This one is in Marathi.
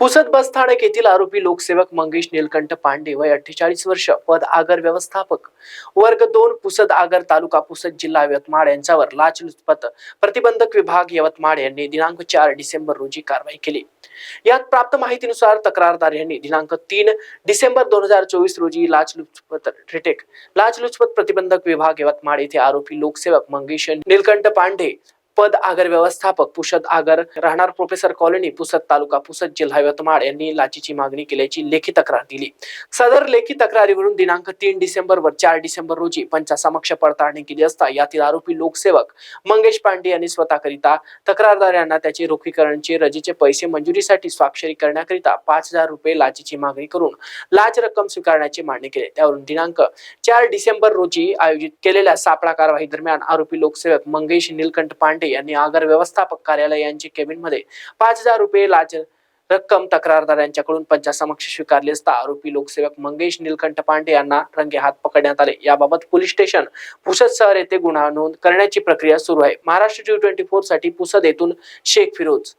पुसद बस स्थानक येथील आरोपी लोकसेवक मंगेश निलकंठ पांडे वय अठ्ठेचाळीस वर्ष पद आगर व्यवस्थापक वर्ग दोन पुसद आगर तालुका पुसद जिल्हा यवतमाळ यांच्यावर लाचलुचपत प्रतिबंधक विभाग यवतमाळ यांनी दिनांक चार डिसेंबर रोजी कारवाई केली. यात प्राप्त माहितीनुसार तक्रारदार यांनी दिनांक तीन डिसेंबर दोन हजार चोवीस रोजी लाचलुचपत रिटेक लाचलुचपत प्रतिबंधक विभाग यवतमाळ येथे आरोपी लोकसेवक मंगेश निलकंठ पांडे पद आगर व्यवस्थापक पुसद आगर राहणार प्रोफेसर कॉलनी पुसद तालुका पुसद जिल्हा यवतमाळ यांनी लाचीची मागणी केल्याची लेखी तक्रार दिली. सदर लेखी तक्रारीवरून दिनांक तीन डिसेंबर वर चार डिसेंबर रोजी पंचासमक्ष पडताळणी केली असता यातील आरोपी लोकसेवक मंगेश पांडे यांनी स्वतःकरिता तक्रारदार यांना त्याचे रोखीकरणचे रजेचे पैसे मंजुरीसाठी स्वाक्षरी करण्याकरिता पाच हजार रुपये लाचीची मागणी करून लाच रक्कम स्वीकारण्याची मागणी केली. त्यावरून दिनांक चार डिसेंबर रोजी आयोजित केलेल्या सापळा कारवाई दरम्यान आरोपी लोकसेवक मंगेश नीलकंठ पांडे यांनी आगर व्यवस्थापक कार्यालय केबिनमध्ये पाच हजार रुपये लाच रक्कम तक्रारदार यांच्याकडून पंचासमक्ष स्वीकारली असता आरोपी लोकसेवक मंगेश निलकंठ पांडे यांना रंगे हात पकडण्यात आले. याबाबत पोलीस स्टेशन पुसद शहर येथे गुन्हा नोंद करण्याची प्रक्रिया सुरू आहे. महाराष्ट्र टी ट्वेंटी फोरसाठी पुसद येथून शेख फिरोज